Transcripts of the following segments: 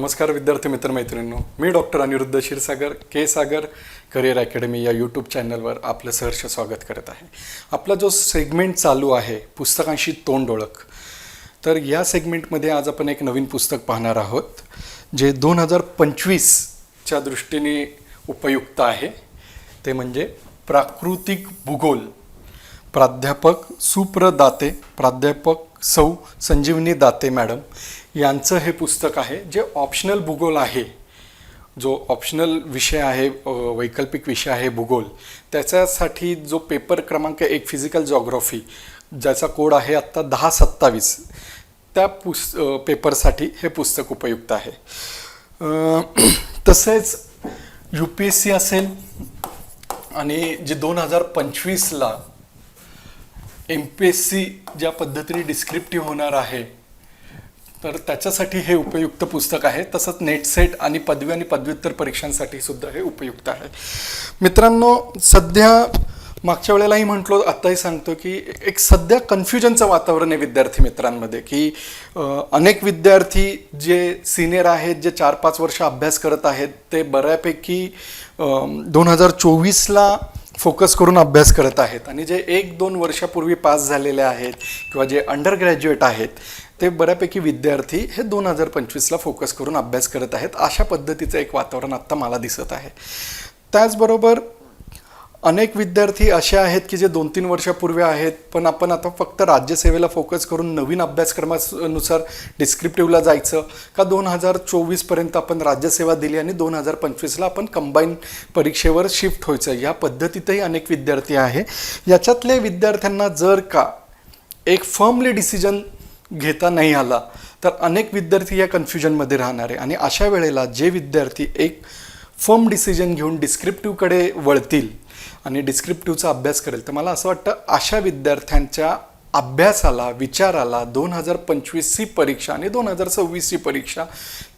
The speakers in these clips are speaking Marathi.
नमस्कार विद्यार्थी मित्रमैत्रिणींनो मी doctor Aniruddha Kshirsagar K Sagar career academy या यूट्यूब चॅनलवर आपलं सहर्ष स्वागत करत आहे. आपला जो सेगमेंट चालू आहे पुस्तकांशी तोंड ओळख तर या सेगमेंटमध्ये आज आपण एक नवीन पुस्तक पाहणार आहोत जे दोन हजार पंचवीसच्या दृष्टीने उपयुक्त आहे. ते म्हणजे प्राकृतिक भूगोल प्राध्यापक सुप्रदाते प्राध्यापक सौ संजीवनी दाते मॅडम यांचं हे पुस्तक आहे जे ऑप्शनल भूगोल आहे. जो ऑप्शनल विषय आहे वैकल्पिक विषय आहे भूगोल त्याच्यासाठी जो पेपर क्रमांक एक फिजिकल जॉग्रॉफी ज्याचा कोड आहे आत्ता दहा सत्तावीस त्या पुस पेपरसाठी हे पुस्तक उपयुक्त आहे. तसेच यू पी एस सी असेल आणि जे दोन हजार पंचवीसला एम पी एस सी ज्या पद्धतीने डिस्क्रिप्टिव्ह होणार आहे तर त्याच्यासाठी हे उपयुक्त पुस्तक आहे. तसंच नेटसेट आणि पदवी आणि पदव्युत्तर परीक्षांसाठी सुद्धा हे उपयुक्त आहे. मित्रांनो सध्या मागच्या वेळेलाही म्हटलो आत्ताही सांगतो की एक सध्या कन्फ्युजनचं वातावरण आहे विद्यार्थी मित्रांमध्ये की अनेक विद्यार्थी जे सिनियर आहेत जे चार पाच वर्ष अभ्यास करत आहेत ते बऱ्यापैकी दोन हजार चोवीसला फोकस करून अभ्यास करत आहेत. आणि जे एक दोन वर्षापूर्वी पास झालेले आहेत किंवा जे अंडर ग्रॅज्युएट आहेत ते बऱ्यापैकी विद्यार्थी हे दोन हजार पंचवीसला फोकस करून अभ्यास करत आहेत. अशा पद्धतीचं एक वातावरण आत्ता मला दिसत आहे. त्याचबरोबर अनेक विद्यार्थी असे आहेत की जे दोन तीन वर्षापूर्वी आहेत पण आपण आता फक्त राज्यसेवेला फोकस करून नवीन अभ्यासक्रमानुसार डिस्क्रिप्टिव्हला जायचं का दोन हजार चोवीसपर्यंत आपण राज्यसेवा दिली आणि दोन हजार पंचवीसला आपण कंबाईन परीक्षेवर शिफ्ट व्हायचं. या पद्धतीतही अनेक विद्यार्थी आहे. याच्यातले विद्यार्थ्यांना जर का एक फर्मली डिसिजन घेता नाही आला तर अनेक विद्यार्थी या कन्फ्युजनमध्ये राहणार आहे. आणि अशा वेळेला जे विद्यार्थी एक फर्म डिसिजन घेऊन डिस्क्रिप्टिव्हकडे वळतील आणि डिस्क्रिप्टिव्हचा अभ्यास करेल. तर मला असं वाटतं अशा विद्यार्थ्यांच्या अभ्यासाला विचाराला दोन हजार पंचवीसची परीक्षा आणि दोन हजार सव्वीसची परीक्षा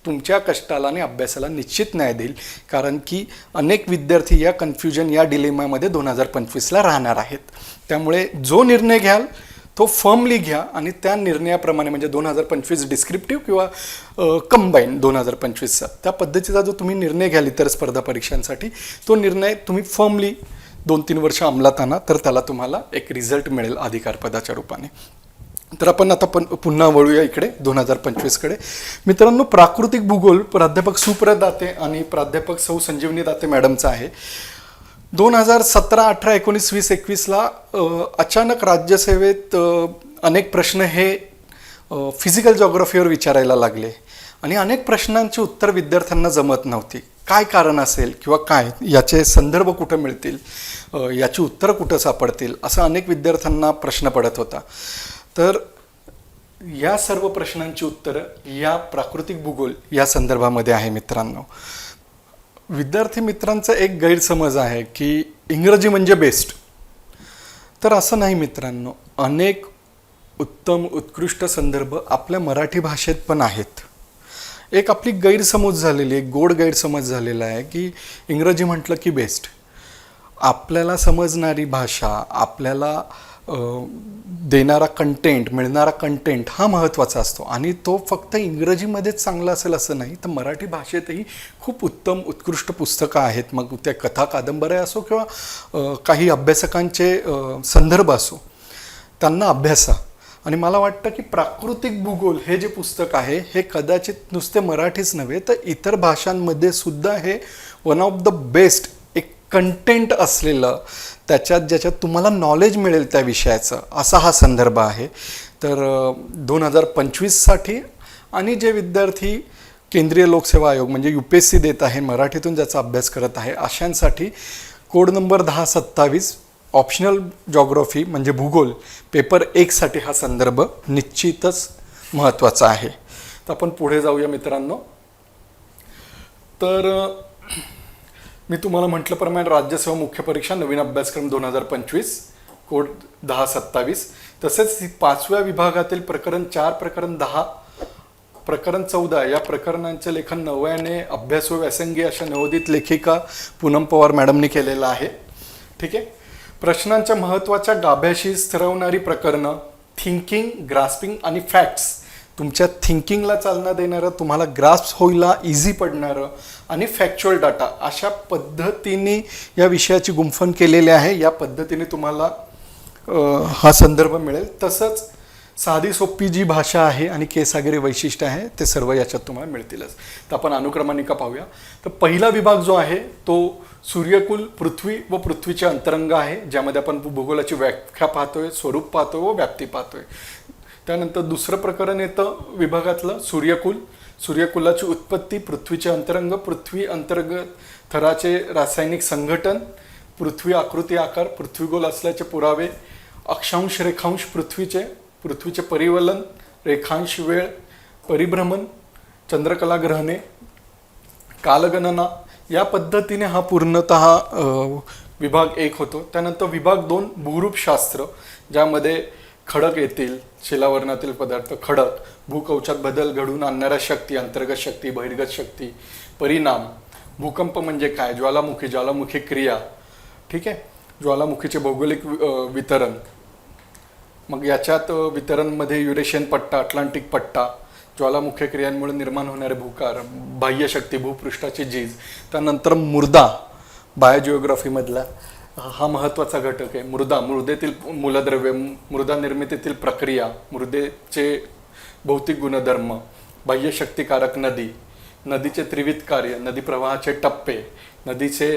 तुमच्या कष्टाला आणि अभ्यासाला निश्चित न्याय देईल. कारण की अनेक विद्यार्थी या कन्फ्युजन या डिलेमामध्ये दोन हजार पंचवीसला राहणार आहेत. त्यामुळे जो निर्णय घ्याल तो फर्मली घ्या आणि त्या निर्णयाप्रमाणे म्हणजे दोन हजार पंचवीस डिस्क्रिप्टिव्ह किंवा कंबाईन दोन हजार पंचवीसचा त्या पद्धतीचा जो तुम्ही निर्णय घ्याल इतर स्पर्धा परीक्षांसाठी तो निर्णय तुम्ही फर्मली दोन तीन वर्ष अंमलात आणा तर त्याला तुम्हाला एक रिझल्ट मिळेल अधिकारपदाच्या रूपाने. तर आपण आता पण पुन्हा वळूया इकडे दोन हजार पंचवीसकडे. मित्रांनो प्राकृतिक भूगोल प्राध्यापक सुप्रत दाते आणि प्राध्यापक सौ संजीवनी दाते मॅडमचा आहे. दोन हजार सतरा अठरा एकोणीस वीस एकवीसला अचानक राज्यसेवेत अनेक प्रश्न हे फिजिकल जॉग्रफीवर विचारायला लागले. आणि अनेक प्रश्नांची उत्तर विद्यार्थ्यांना जमत नव्हती. काय कारण असेल किंवा काय? याचे संदर्भ कुठं मिळतील? याची उत्तरं कुठं सापडतील? असं अनेक विद्यार्थ्यांना प्रश्न पडत होता. तर या सर्व प्रश्नांची उत्तरं या प्राकृतिक भूगोल या संदर्भामध्ये आहे मित्रांनो. विद्यार्थी मित्रांचा एक गैरसमज आहे की इंग्रजी म्हणजे बेस्ट तर असं नाही मित्रांनो. अनेक उत्तम उत्कृष्ट संदर्भ आपल्या मराठी भाषेत पण आहेत. एक आपली गैरसमज झालेली एक गोड गैरसमज झालेला आहे की इंग्रजी म्हटलं की बेस्ट आपल्याला समजणारी भाषा आपल्याला देणारा कंटेंट मिळणारा कंटेंट हा महत्त्वाचा असतो. आणि तो फक्त इंग्रजीमध्येच चांगला असेल असं नाही तर मराठी भाषेतही खूप उत्तम उत्कृष्ट पुस्तकं आहेत. मग त्या कथा कादंबऱ्या असो किंवा काही अभ्यासकांचे संदर्भ असो त्यांना अभ्यासा. आणि मला वाटतं की प्राकृतिक भूगोल हे जे पुस्तक आहे हे कदाचित नुसते मराठीच नव्हे तर इतर भाषांमध्ये सुद्धा हे वन ऑफ द बेस्ट एक कंटेंट असलेलं त्याच्यात ज्याच्यात तुम्हाला नॉलेज मिळेल त्या विषयाचं असा हा संदर्भ आहे. तर दोन हजार पंचवीससाठी आणि जे विद्यार्थी केंद्रीय लोकसेवा आयोग म्हणजे यू पी एस सी देत आहे मराठीतून ज्याचा अभ्यास करत आहे अशांसाठी कोड नंबर दहा सत्तावीस ऑप्शनल जॉग्रॉफी म्हणजे भूगोल पेपर एकसाठी हा संदर्भ निश्चितच महत्त्वाचा आहे. तर आपण पुढे जाऊया मित्रांनो. तर मी तुम्हाला म्हटल्याप्रमाणे राज्यसेवा मुख्य परीक्षा नवीन अभ्यासक्रम दोन हजार पंचवीस कोड दहा सत्तावीस. तसेच ही पाचव्या विभागातील प्रकरण चार प्रकरण दहा प्रकरण चौदा या प्रकरणांचे लेखन नव्याने अभ्यास व व्यासंगी अशा नवोदित लेखिका पूनम पवार मॅडमनी केलेलं आहे. ठीक आहे? प्रश्नांच्या महत्त्वाच्या गाभ्याशी स्थिरवणारी प्रकरणं थिंकिंग ग्रास्पिंग आणि फॅक्ट्स तुमच्या थिंकिंगला चालना देणारं तुम्हाला ग्रास्प होईला इझी पडणारं आणि फॅक्च्युअल डाटा अशा पद्धतीने या विषयाची गुंफण केलेली आहे. या पद्धतीने तुम्हाला हा संदर्भ मिळेल. तसंच साधी सोपी जी भाषा आहे आणि केसागिरी वैशिष्ट्य आहे ते सर्व याच्यात तुम्हाला मिळतीलच. तर आपण अनुक्रमणिका पाहूया. तर पहिला विभाग जो आहे तो सूर्यकुल पृथ्वी व पृथ्वीचे अंतरंग आहे ज्यामध्ये आपण भूगोलाची व्याख्या पाहतोय स्वरूप पाहतोय व व्याप्ती पाहतोय. त्यानंतर दुसरं प्रकरण येतं विभागातलं सूर्यकुल. सूर्यकुलाची उत्पत्ती पृथ्वीचे अंतरंग पृथ्वी अंतर्गत थराचे रासायनिक संघटन पृथ्वी आकृती आकार पृथ्वीगोल असल्याचे पुरावे अक्षांश रेखांश पृथ्वीचे पृथ्वीचे परिवलन रेखांश वेळ परिभ्रमण चंद्रकला ग्रहणे कालगणना या पद्धतीने हा पूर्णतः विभाग एक होतो. त्यानंतर विभाग दोन भूरूपशास्त्र ज्यामध्ये खडक येतील शिलावरणातील पदार्थ खडक भूकवचात बदल घडवून आणणाऱ्या शक्ती अंतर्गत शक्ती बहिर्गत शक्ती परिणाम. भूकंप म्हणजे काय? ज्वालामुखी ज्वालामुखी क्रिया. ठीक आहे? ज्वालामुखीचे भौगोलिक वितरण. मग याच्यात वितरणमध्ये युरेशियन पट्टा अटलांटिक पट्टा ज्वालामुख्य क्रियांमुळे निर्माण होणारे भूकार बाह्यशक्ती भूपृष्ठाची झीज त्यानंतर मृदा बायोजिओग्राफीमधला हा महत्त्वाचा घटक आहे. मृदा मृदेतील मूलद्रव्य मृदा निर्मितीतील प्रक्रिया मृदेचे भौतिक गुणधर्म बाह्यशक्तिकारक नदी नदीचे त्रिविध कार्य नदी प्रवाहाचे टप्पे नदीचे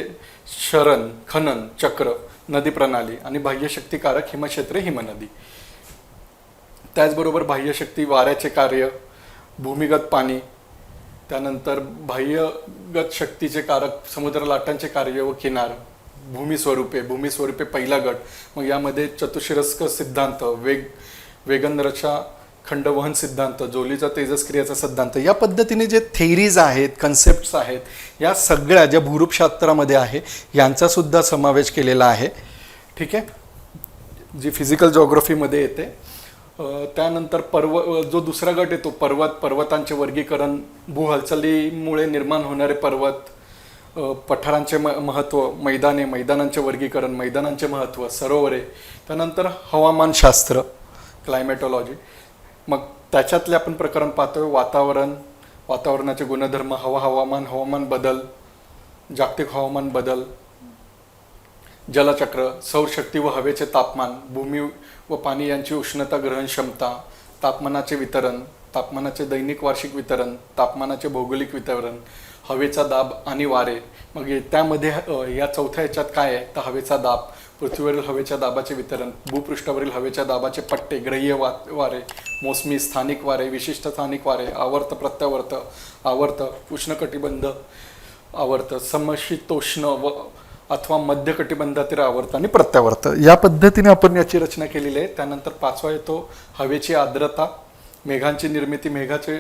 शरण खनन चक्र नदी प्रणाली आणि बाह्यशक्तिकारक हिमक्षेत्रे हिमनदी. त्याचबरोबर बाह्यशक्ती वाऱ्याचे कार्य भूमिगत पाणी त्यानंतर बाह्यगत शक्तीचे कारक समुद्र लाटांचे कार्य व किनार भूमिस्वरूपे भूमिस्वरूपे पहिला गट. मग यामध्ये चतुशिरस्क सिद्धांत वेग वेगनरचा खंडवहन सिद्धांत जोलीचा तेजस्क्रियाचा सिद्धांत या पद्धतीने जे थेरीज आहेत कन्सेप्ट्स आहेत या सगळ्या ज्या भूरूपशास्त्रामध्ये आहे यांचा सुद्धा समावेश केलेला आहे. ठीक आहे? जी फिजिकल जॉग्रफीमध्ये येते त्यानंतर पर्व जो दुसरा गट येतो पर्वत पर्वतांचे वर्गीकरण भूहालचालीमुळे निर्माण होणारे पर्वत पठारांचे म महत्त्व मैदाने मैदानांचे वर्गीकरण मैदानांचे महत्त्व सरोवरे त्यानंतर हवामानशास्त्र क्लायमेटॉलॉजी. मग त्याच्यातले आपण प्रकरण पाहतोय वातावरण वातावरणाचे गुणधर्म हवा हवामान हवामान बदल जागतिक हवामान बदल जलचक्र सौरशक्ती व हवेचे तापमान भूमी व पाणी यांची उष्णता ग्रहण क्षमता तापमानाचे वितरण तापमानाचे दैनिक वार्षिक वितरण तापमानाचे भौगोलिक वितरण हवेचा दाब आणि वारे. मग त्यामध्ये या चौथ्या याच्यात काय आहे? तर हवेचा दाब पृथ्वीवरील हवेच्या दाबाचे वितरण भूपृष्ठावरील हवेच्या दाबाचे पट्टे ग्रह्य वा वारे मोसमी स्थानिक वारे विशिष्ट स्थानिक वारे आवर्त प्रत्यावर्त आवर्त उष्णकटिबंध आवर्त समशीतोष्ण व अथवा मध्य कटिबंधातील आवर्त आणि प्रत्यावर्त या पद्धतीने आपण याची रचना केलेली आहे. त्यानंतर पाचवा येतो हवेची आर्द्रता मेघांची निर्मिती मेघाचे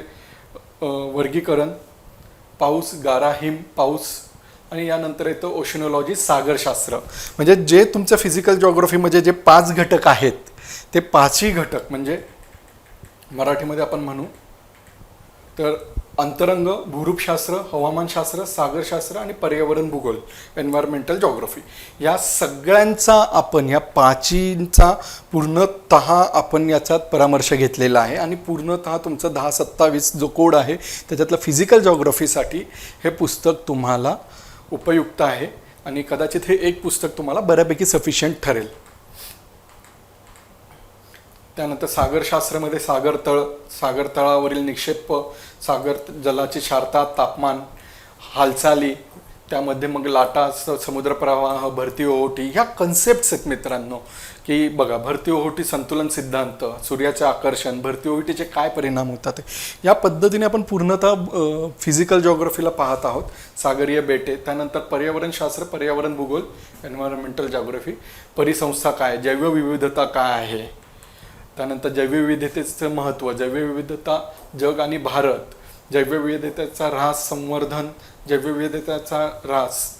वर्गीकरण पाऊस गारा हिम पाऊस आणि यानंतर येतं ओशनॉलॉजी सागरशास्त्र. म्हणजे जे तुमचं फिजिकल जॉग्रफीमध्ये जे पाच घटक आहेत ते पाचही घटक म्हणजे मराठीमध्ये आपण म्हणू तर अंतरंग भूरूपशास्त्र हवामानशास्त्र सागरशास्त्र आणि पर्यावरण भूगोल एन्व्हायरमेंटल जॉग्रफी या सगळ्यांचा आपण या पाचींचा पूर्णतः आपण याचा परामर्श घेतलेला आहे. आणि पूर्णतः तुमचं दहा सत्तावीस जो कोड आहे त्याच्यातलं फिजिकल जॉग्रफीसाठी हे पुस्तक तुम्हाला उपयुक्त आहे. आणि कदाचित हे एक पुस्तक तुम्हाला बऱ्यापैकी सफिशियंट ठरेल. त्यानंतर सागरशास्त्रामध्ये सागर तळ सागर तळावरील निक्षेप सागर जलाची क्षारता तापमान हालचाली त्यामध्ये मग लाटा स- समुद्र प्रवाह भरती ओहोटी ह्या कन्सेप्ट्स आहेत मित्रांनो. की बघा भरती ओहोटी संतुलन सिद्धांत सूर्याचे आकर्षण भरती ओहोटीचे काय परिणाम होतात या पद्धतीने आपण पूर्णतः फिजिकल जॉग्रफीला पाहत आहोत. सागरीय बेटे त्यानंतर पर्यावरणशास्त्र पर्यावरण भूगोल एन्व्हायरमेंटल जॉग्रफी परिसंस्था काय जैवविविधता काय आहे? त्यानंतर जैवविविधतेचं महत्त्व जैवविविधता जग आणि भारत जैवविविधतेचा ऱ्हास संवर्धन जैवविविधतेचा ऱ्हास.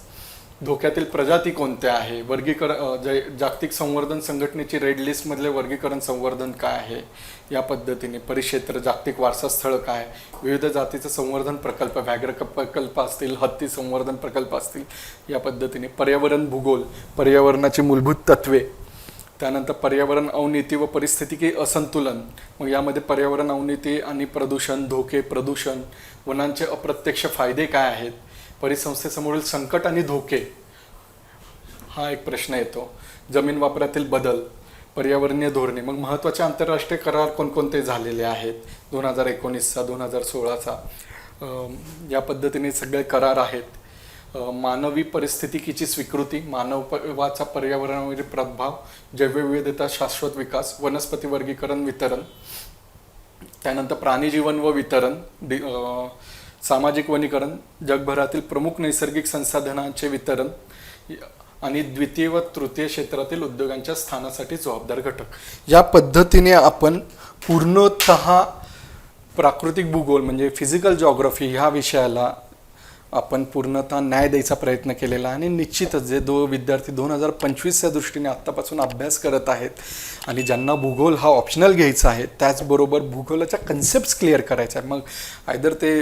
धोक्यातील प्रजाती कोणत्या आहे? वर्गीकरण जै जागतिक संवर्धन संघटनेची रेड लिस्टमधले वर्गीकरण संवर्धन काय आहे? या पद्धतीने. परिक्षेत्र जागतिक वारसा स्थळ काय? विविध जातीचं संवर्धन प्रकल्प व्याघ्र प्रकल्प असतील हत्ती संवर्धन प्रकल्प असतील या पद्धतीने. पर्यावरण भूगोल पर्यावरणाची मूलभूत तत्वे. त्यानंतर पर्यावरण अवनीती व परिस्थितिकी असंतुलन. मग यामध्ये पर्यावरण अवनीती आणि प्रदूषण धोके प्रदूषण वनांचे अप्रत्यक्ष फायदे काय आहेत? परिसंस्थेसमोरील संकट आणि धोके हा एक प्रश्न येतो. जमीन वापरातील बदल पर्यावरणीय धोरणे. मग महत्त्वाचे आंतरराष्ट्रीय करार कोणकोणते झालेले आहेत? दोन हजार एकोणीसचा दोन हजार सोळाचा या पद्धतीने सगळे करार आहेत. मानवी परिस्थितिकीची स्वीकृती मानवाचा पर्यावरणावरील प्रभाव जैवविविधता शाश्वत विकास वनस्पती वर्गीकरण वितरण त्यानंतर प्राणीजीवन व वितरण डि सामाजिक वनीकरण जगभरातील प्रमुख नैसर्गिक संसाधनांचे वितरण आणि द्वितीय व तृतीय क्षेत्रातील उद्योगांच्या स्थानासाठी जबाबदार घटक. या पद्धतीने आपण पूर्णतः प्राकृतिक भूगोल म्हणजे फिजिकल जॉग्रफी ह्या विषयाला आपण पूर्णतः न्याय द्यायचा प्रयत्न केलेला आहे आणि निश्चितच जे दो विद्यार्थी दोन हजार पंचवीसच्या दृष्टीने आत्तापासून अभ्यास करत आहेत आणि ज्यांना भूगोल हा ऑप्शनल घ्यायचा आहे त्याचबरोबर भूगोलाच्या कन्सेप्ट क्लिअर करायच्या मग आयदर ते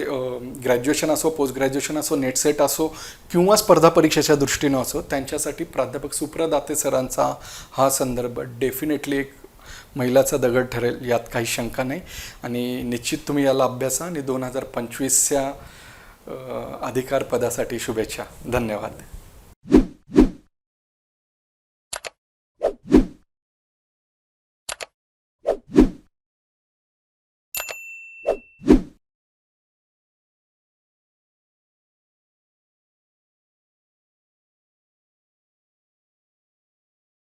ग्रॅज्युएशन असो पोस्ट ग्रॅज्युएशन असो नेट सेट असो किंवा स्पर्धा परीक्षेच्या दृष्टीनं असो त्यांच्यासाठी प्राध्यापक सुप्रदाते सरांचा हा संदर्भ डेफिनेटली एक मैलाचा दगड ठरेल यात काही शंका नाही. आणि निश्चित तुम्ही याला अभ्यासा आणि दोन हजार पंचवीसच्या अधिकार पदासाठी शुभेच्छा. धन्यवाद.